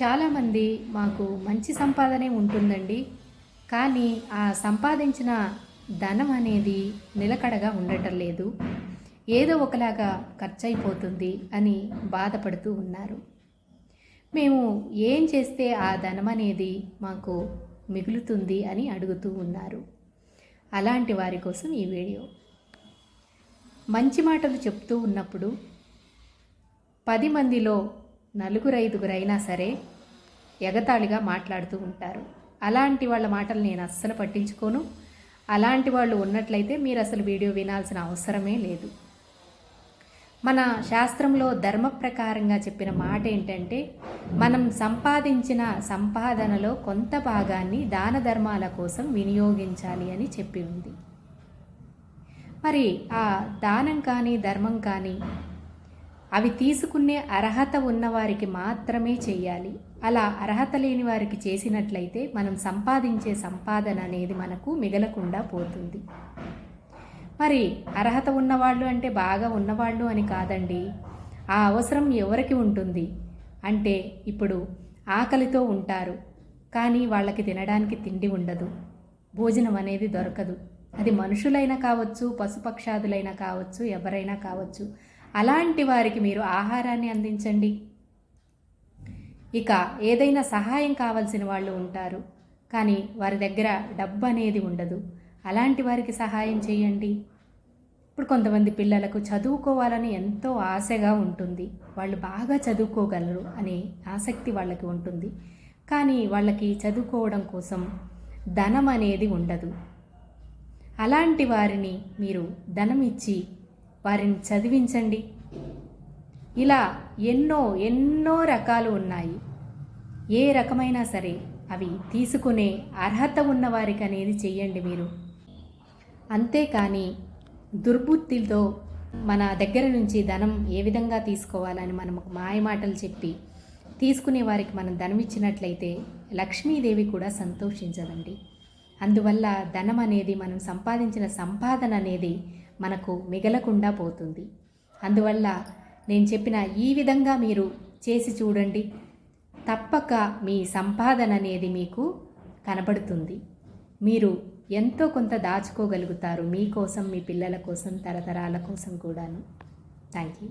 చాలామంది మాకు మంచి సంపాదనే ఉంటుందండి. కానీ ఆ సంపాదించిన ధనం అనేది నిలకడగా ఉండటం లేదు. ఏదో ఒకలాగా ఖర్చయిపోతుంది అని బాధపడుతూ ఉన్నారు. మేము ఏం చేస్తే ఆ ధనం అనేది మాకు మిగులుతుంది అని అడుగుతూ ఉన్నారు. అలాంటి వారి కోసం ఈ వీడియో. మంచి మాటలు చెప్తూ ఉన్నప్పుడు పది మందిలో నలుగురు ఐదుగురైనా సరే ఎగతాళిగా మాట్లాడుతూ ఉంటారు. అలాంటి వాళ్ళ మాటలు నేను అస్సలు పట్టించుకోను. అలాంటి వాళ్ళు ఉన్నట్లయితే మీరు అసలు వీడియో వినాల్సిన అవసరమే లేదు. మన శాస్త్రంలో ధర్మ ప్రకారంగా చెప్పిన మాట ఏంటంటే మనం సంపాదించిన సంపాదనలో కొంత భాగాన్ని దాన ధర్మాల కోసం వినియోగించాలి అని చెప్పి ఉంది. మరి ఆ దానం కానీ ధర్మం కానీ అవి తీసుకునే అర్హత ఉన్నవారికి మాత్రమే చేయాలి. అలా అర్హత లేని వారికి చేసినట్లయితే మనం సంపాదించే సంపాదన అనేది మనకు మిగలకుండా పోతుంది. మరి అర్హత ఉన్నవాళ్ళు అంటే బాగా ఉన్నవాళ్ళు అని కాదండి. ఆ అవసరం ఎవరికి ఉంటుంది? అంటే ఇప్పుడు ఆకలితో ఉంటారు కానీ వాళ్ళకి తినడానికి తిండి ఉండదు భోజనం అనేది దొరకదు. అది మనుషులైనా కావచ్చు పశుపక్షాదులైనా కావచ్చు ఎవరైనా కావచ్చు. అలాంటి వారికి మీరు ఆహారాన్ని అందించండి. ఇక ఏదైనా సహాయం కావాల్సిన వాళ్ళు ఉంటారు. కానీ వారి దగ్గర డబ్బు అనేది ఉండదు. అలాంటి వారికి సహాయం చేయండి. ఇప్పుడు కొంతమంది పిల్లలకు చదువుకోవాలని ఎంతో ఆశగా ఉంటుంది. వాళ్ళు బాగా చదువుకోగలరు అనే ఆసక్తి వాళ్ళకి ఉంటుంది. కానీ వాళ్ళకి చదువుకోవడం కోసం ధనం అనేది ఉండదు. అలాంటి వారిని మీరు ధనం ఇచ్చి వారిని చదివించండి. ఇలా ఎన్నో ఎన్నో రకాలు ఉన్నాయి. ఏ రకమైనా సరే అవి తీసుకునే అర్హత ఉన్నవారికి అనేది చెయ్యండి మీరు. అంతేకాని దుర్బుద్ధితో మన దగ్గర నుంచి ధనం ఏ విధంగా తీసుకోవాలని మనం మాయమాటలు చెప్పి తీసుకునే వారికి మనం ధనం ఇచ్చినట్లయితే లక్ష్మీదేవి కూడా సంతోషించదండి. అందువల్ల ధనం అనేది మనం సంపాదించిన సంపాదన అనేది మనకు మిగలకుండా పోతుంది. అందువల్ల నేను చెప్పిన ఈ విధంగా మీరు చేసి చూడండి. తప్పక మీ సంపాదన అనేది మీకు కనబడుతుంది. మీరు ఎంతో కొంత దాచుకోగలుగుతారు మీకోసం మీ పిల్లల కోసం తరతరాల కోసం కూడాను. Thank you